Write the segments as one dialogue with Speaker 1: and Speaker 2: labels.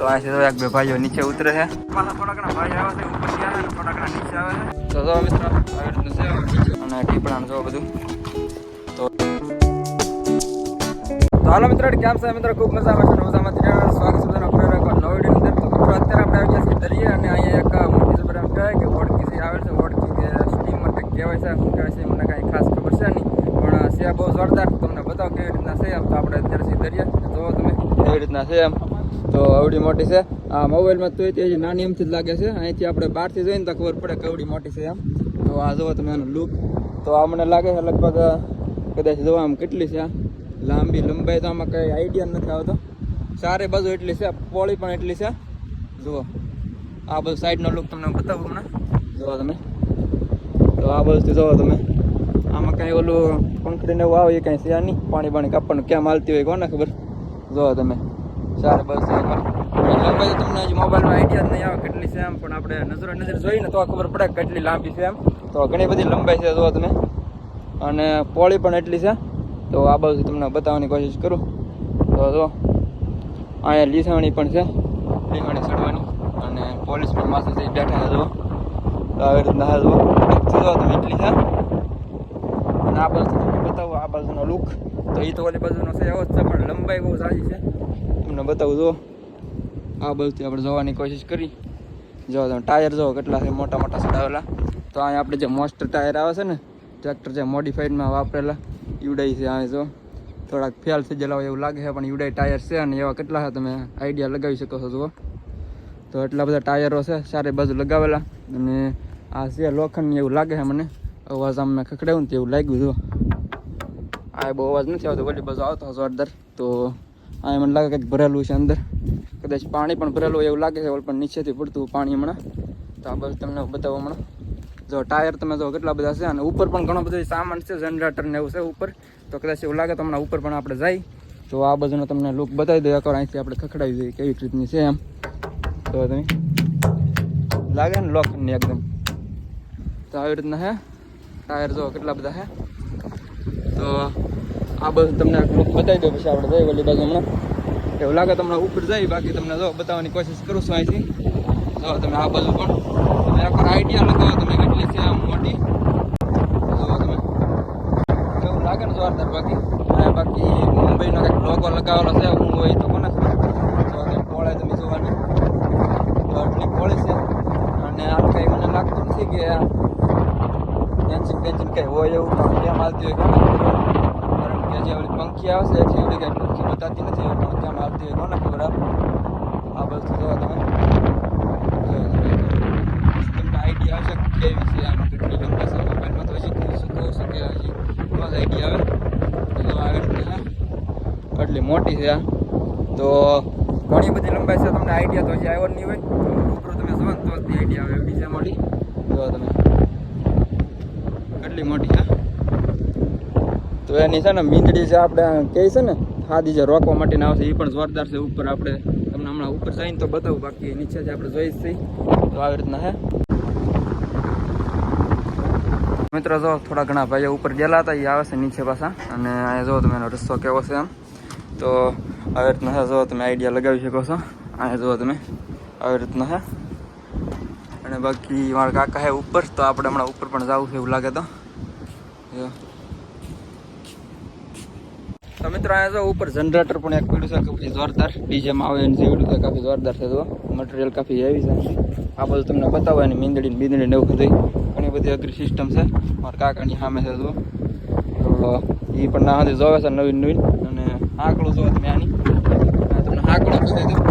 Speaker 1: તો આ છે એક બે ભાઈઓ નીચે ઉતરે છે. થોડા ભાઈ આવે છે ઉપર ગયા થોડા નીચે આવે છે. તો જો મિત્રો આવી રીતનું છે. અને જો બધું. તો હાલો મિત્રો કેમ છે મિત્રો? ખૂબ મજામાં છે મજામાં ત્યાં સ્વાગત છે નવો વીડિયો અંદર. તો મિત્રો અત્યારે આપણે આવી ગયા છીએ દરિયે અને અહીંયા એક મોટી જબર એમ કહેવાય કે ઓળખી આવે છે. ઓળખી કે સ્ટીમ માટે કહેવાય છે. શું કહેવાય છે મને કાંઈ ખાસ ખબર છે નહીં. પણ છે બહુ જોરદાર. તમને બતાવો કેવી રીતના છે આમ તો આપણે અત્યારે દરિયા જોવો તમે કેવી રીતના છે એમ? તો આવડી મોટી છે. આ મોબાઈલમાં તો તે નાની એમથી જ લાગે છે. અહીંથી આપણે બહારથી જોઈને તો ખબર પડે કેવડી મોટી છે એમ. તો આ જોવો તમે એનો લુક તો આ મને લાગે છે લગભગ કદાચ જોવા આમ કેટલી છે. લાંબી લંબાઈ તો આમાં કંઈ આઈડિયા નથી આવતો. ચારે બાજુ એટલી છે, પોળી પણ એટલી છે. જુઓ. આ બધું સાઈડનો લુક તમને બતાવું હમણાં. જુઓ તમે. તો આ બાજુથી જુઓ તમે. આમાં કાંઈ ઓલું પંખડીને એવું આવે એ કાંઈ છે નહીં. પાણી પાણી કાપવાનું ક્યાં માલતી હોય કોને ખબર. જુઓ તમે. ચારે બસ લંબાઈ તમને હજી મોબાઈલમાં આઈડિયા જ નહીં આવે કેટલી છે એમ પણ આપણે નજર નજર જોઈને તો ખબર પડે કેટલી લાંબી છે એમ. તો ઘણી બધી લંબાઈ છે જો તમે. અને પોળી પણ એટલી છે. તો આ બાજુ તમને બતાવવાની કોશિશ કરું. તો જો અહીંયા લીસાણી પણ છે. લીસાણી ચડવાની. અને પોલીસ પણ માથે જઈ બેઠા જો. તો આવી રીતના જો. જો તમે એટલી છે. અને આ બાજુ તમને બતાવો આ બાજુનો લુક તો એ તો ઓલી બાજુનો છે એવો જ છે પણ લંબાઈ બહુ સારી છે. તમને બતાવું, જો. આ બધુંથી આપણે જોવાની કોશિશ કરી. જો, તમે ટાયર જો કેટલા છે, મોટા મોટા સડાવેલા તો અહીંયા આપણે જે મોસ્ટર ટાયર આવે છે ને, ટ્રેક્ટર જે મોડિફાઈડમાં વાપરેલા યુડાઈ છે આ જો. થોડાક ફેલ થઈ ગયેલા હોય એવું લાગે છે, પણ યુડાઈ ટાયર છે અને એવા કેટલા છે, તમે આઈડિયા લગાવી શકો છો, જુઓ. તો એટલા બધા ટાયરો છે, ચારે બાજુ લગાવેલા. અને આ છે લોખંડની એવું લાગે છે મને. અવાજ આમ મેં ખખડાવ્યું ને એવું લાગ્યું જો આ બહુ અવાજ નથી આવતો, વળી બાજુ આવતો જોરદાર તો આ મને લાગે કંઈક ભરેલું છે અંદર. કદાચ પાણી પણ ભરેલું એવું લાગે છે પણ નીચેથી પડતું પાણી હમણાં. તો આ બસ તમને બતાવો હમણાં. જો ટાયર તમે જો કેટલા બધા છે, અને ઉપર પણ ઘણો બધો સામાન છે જનરેટર ને એવું છે ઉપર. તો કદાચ એવું લાગે તો હમણાં ઉપર પણ આપણે જાય તો આ બાજુનો તમને લુક બતાવી દઈએ, એકવાર અહીંથી આપણે ખખડાવી દઈએ કેવી રીતની છે એમ. તો તમે. લાગે ને લોકની એકદમ. તો આવી રીતના હે. ટાયર જો કેટલા બધા હે. તો આ બધું તમને ગ્રુપ બતાવી દો પછી આપણે જઈએ વલી બાજુ હમણાં. એવું લાગે તમને ઉપર જાય, બાકી તમને જો બતાવવાની કોશિશ કરું છું અહીંથી. જો, તમે આ બાજુ પણ. તમે આખો આઈડિયા લગાવો તમે કેટલી છે આમ મોટી. જો, તમે. કેવું લાગે ને જોરદાર બાકી? અને બાકી મુંબઈનો કંઈક લોકો લગાવેલો છે, હું હોય તો કોને જો તમે પોળે તમે જોવાની તો આટલી પોળી છે. અને આ કંઈ મને લાગતું નથી કે ટેન્શન ટેન્શન કંઈ હોય એવું કેમ હાલતી હોય કે જે ઓલી પંખી આવશે એટલી બધી કંઈ પંખી બતાતી નથી પણ કેમ હાલતી હોય, કોને ખબર આ? બધું જોવા તમે. તમને આઈડિયા આવશે કેવી છે આઈડિયા આવે. તો આગળ એટલી મોટી છે તો ઘણી બધી લંબાઈ છે, તમને આઈડિયા તો હજી આવ્યો નહીં હોય. તો તમે જોવો તો આઈડિયા આવે બીજા મોટી જો તમે. કેટલી મોટી છે તો એની છે ને મીંદડી છે આપણે કહે છે ને, ખાદી જે રોકવા માટેના આવશે એ પણ જોરદાર છે. ઉપર આપણે તમને હમણાં ઉપર જઈને તો બતાવું, બાકી નીચે જે આપણે જોઈ છીએ તો આવી રીતના હે મિત્રો જો, થોડા ઘણા ભાઈઓ ઉપર ગયેલા હતા એ આવે છે નીચે પાછા. અને અહીંયા જો તમે એનો રસ્તો કેવો છે એમ. તો આવી રીતના હે જો તમે આઈડિયા લગાવી શકો છો. અહીંયા જુઓ તમે, આવી રીતના હે અને બાકી મારા કાકા હે ઉપર, તો આપણે હમણાં ઉપર પણ જવું છે એવું લાગે તો. જો. તો મિત્રો અહીંયા જો ઉપર જનરેટર પણ એક પડ્યું છે, કાફી જોરદાર. ડીજેમાં આવે એની જેવી રીતે કાફી જોરદાર છે તો મટીરિયલ કાફી હેવી છે. આ બધું તમને બતાવો, એની મીંદડી બીંદડી એવું બધું ઘણી બધી અઘરી સિસ્ટમ છે. મારા કાકાની સામે છે તો તો એ પણ ના હતી જોવે છે નવીન નવીન. અને આંકડું જોવે તમે આની તમને આંકડું બતાવી દઉં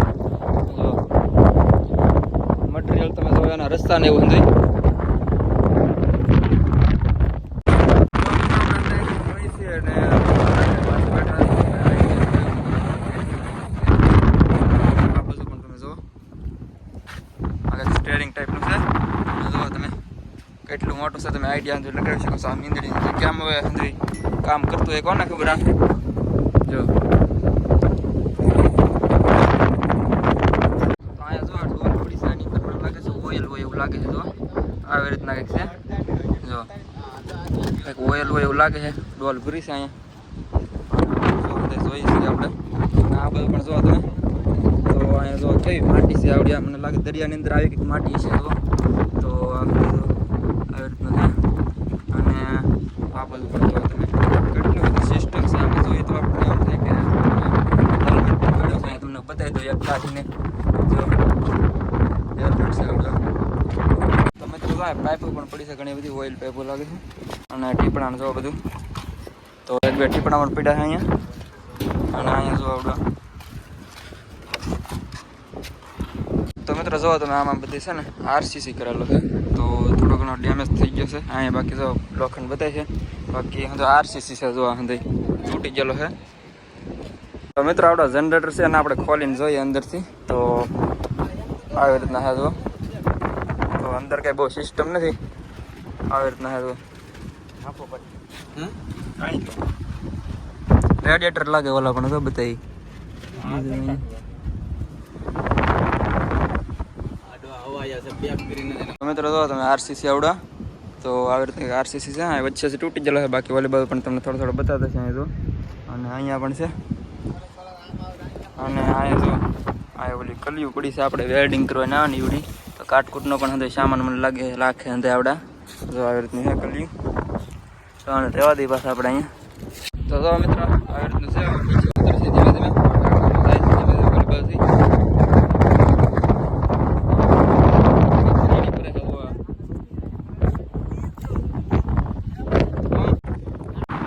Speaker 1: મટીરિયલ તમે જોવે એના રસ્તા ને એવું સમજાય સ્ટેરિંગ ટાઈપનું છે અને જુઓ તમે કેટલું મોટું છે તમે આઈડિયા અંદર લગાવી શકો છો. આ મીંદડી કેમ હવે અંદર કામ કરતું હોય કોને ખબર રાખે જો. લાગે છે જો. આવી રીતના કંઈક છે. જો. કંઈક ઓઇલ હોય એવું લાગે છે. ડોલ ભરી છે અહીંયા. જોઈએ છીએ આપણે. આ બધું પણ જો તમે. તો અહીંયા જો કેવી માટી છે, આવડી. મને લાગે દરિયાની અંદર આવી કંઈક માટી છે તો આ બધું આવી રીતનું છે અને સિસ્ટમ આમાં જોઈએ થાય કે બતાવી દો એક તમે તો પાઇપો પણ પડી છે. ઘણી બધી ઓઇલ પાઇપો લાગે છે. અને ટીપણા જો બધું. તો એક ટીપણા પણ પડ્યા છે અહીંયા. અને અહીંયા જો આપણે તો મિત્રો, જો તમે આમાં બધી છે ને આરસીસી કરેલો છે. તો થોડો ઘણો ડેમેજ થઈ ગયો છે. અહીંયા બાકી જો લોખંડ બતાય છે. બાકી તો આરસીસી છે જોવા હંધી તૂટી ગયેલો છે તો મિત્રો આપણો જનરેટર છે અને આપણે ખોલીને જોઈએ અંદરથી. તો આવી રીતના છે જો. તો અંદર કાંઈ બહુ સિસ્ટમ નથી. આવી રીતના છે જો. રેડિયેટર લાગે ઓલા પણ તો બતાવી મિત્રો જો તમે આરસીસી આવડા. તો આવી રીતે આરસીસી છે. આ વચ્ચે તૂટી ગયેલો છે. બાકી વોલીબોલ પણ તમને થોડો થોડો બતાવતા છે તો અને અહીંયા પણ છે. અને અહીંયા જો, આ ઓલી કલિયું પડી છે આપણે વેલ્ડિંગ કરવાની. આવે ને એવડી તો કાટકૂટનો પણ હંધે સામાન મને લાગે લાખે હંધે આવડા. જો આવી રીતની છે કલિયું. તો રહેવા દઈએ પાછા આપણે અહીંયા. તો મિત્રો, આવી રીતનું છે નીચે ઉતરશે ધીમે ધીમે જાય છે ધીમે ધીમે વોલીબોલથી સીડી પર છે જો આ.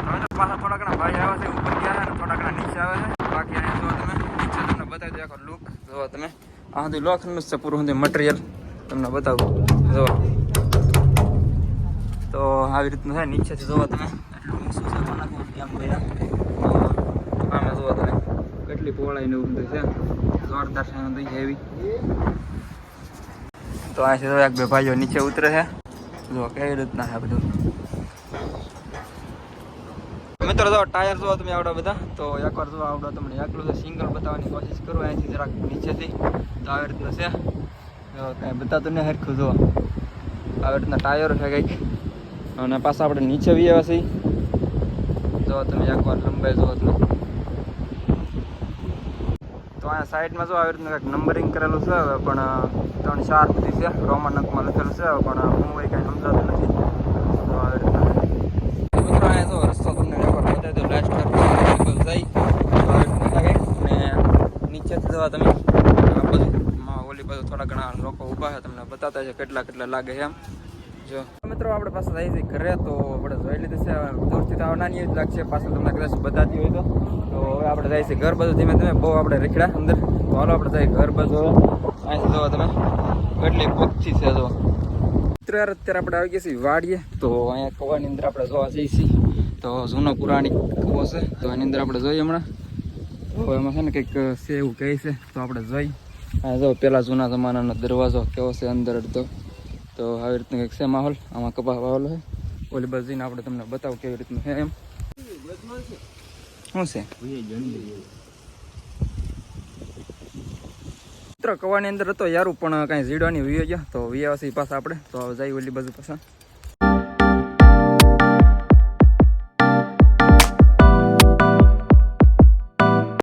Speaker 1: હવે તો પાછા થોડા ઘણા ભાઈ આવે છે ઉપર ગયા છે ને થોડા ઘણા નીચે આવે છે બાકી અહીંયા જો તમે નીચે તમને બતાવી દો આખો લુક જો તમે આ સુધી લોખંડનું જ છે પૂરું સુધી મટીરિયલ તમને બતાવું. જો તો આવી રીતનું છે નીચેથી જોવો તમે એટલું ઊંચું છે તો નાખવું કેમ ભાઈ આમે જોવો તમે, કેટલી પહોળાઈ ને એવું બધું છે. જોરદાર છે બધું હેવી તો અહીંથી તો એક બે ભાઈઓ નીચે ઉતરે છે. જો કેવી રીતના છે બધું. મિત્રો, જો ટાયર જોવા તમે આવડા બધા, તો એકવાર જોવા આવડો તમને એકલું તો સિંગલ બતાવવાની કોશિશ કરું, અહીંથી જરાક નીચેથી. તો આવી રીતનું છે. કાંઈ બતાતું ને હરખું જોવા આવી રીતના ટાયરો છે કંઈક. અને પાછા આપણે નીચે બી આવ્યા છીએ જો તમે એકવાર લંબાઈ જુઓ તમે તો અહીંયા સાઈડમાં જો આવી રીતનું કંઈક નંબરિંગ કરેલું છે પણ ત્રણ ચાર બધી છે. રોમન અંકમાં લખેલું છે પણ, હું એ કાંઈ સમજાતું નથી તો આવી રીતના મિત્રો અહીંયા જો રસ્તો તમને એકવાર બતાવી દો લાસ્ટ જઈ તો આવી રીતના કંઈક ને જવા તમે બધું. ઓલી બાજુ થોડા ઘણા લોકો ઊભા છે, તમને બતાવતા છે કેટલા કેટલા લાગે એમ. જો. મિત્રો, આપણે પાસે જઈએ છીએ ઘરે, તો આપણે જોઈ લીધું છે, દૂરથી તો નાની જ લાગશે પાછળ તમને કદાચ બતાતી હોય તો. હવે આપણે જાય છે ઘર બધું ધીમે ધીમે બહુ આપણે રેખડા અંદર. તો આપણે જઈએ ઘર બાજુ અહીંથી જોવો તમે. કેટલી પક્ષી છે જો. મિત્રો, યાર, અત્યારે આપણે આવી ગયા છીએ વાડીએ. તો અહીંયા કવાની અંદર આપણે જોવા જઈએ છીએ. તો જૂનો પુરાણી કૂવો છે, તો એની અંદર આપણે જોઈએ હમણાં. તો એમાં છે ને કંઈક છે એવું કહે છે. તો આપણે જોઈ. આ જો પેલા જૂના જમાનાનો દરવાજો કેવો છે અંદર અડધો. તો આવી રીતનું કંઈક છે માહોલ. આમાં કપા વાવેલો છે. ઓલી બાજુ જઈને આપણે તમને બતાવું કેવી રીતનું છે એમ. શું છે? મિત્ર, કવાની અંદર હતો યારું, પણ કાંઈ ઝીડવાની વીયો ગયા. તો વીયા પાછા આપણે. તો જઈ ઓલી બાજુ પાછા.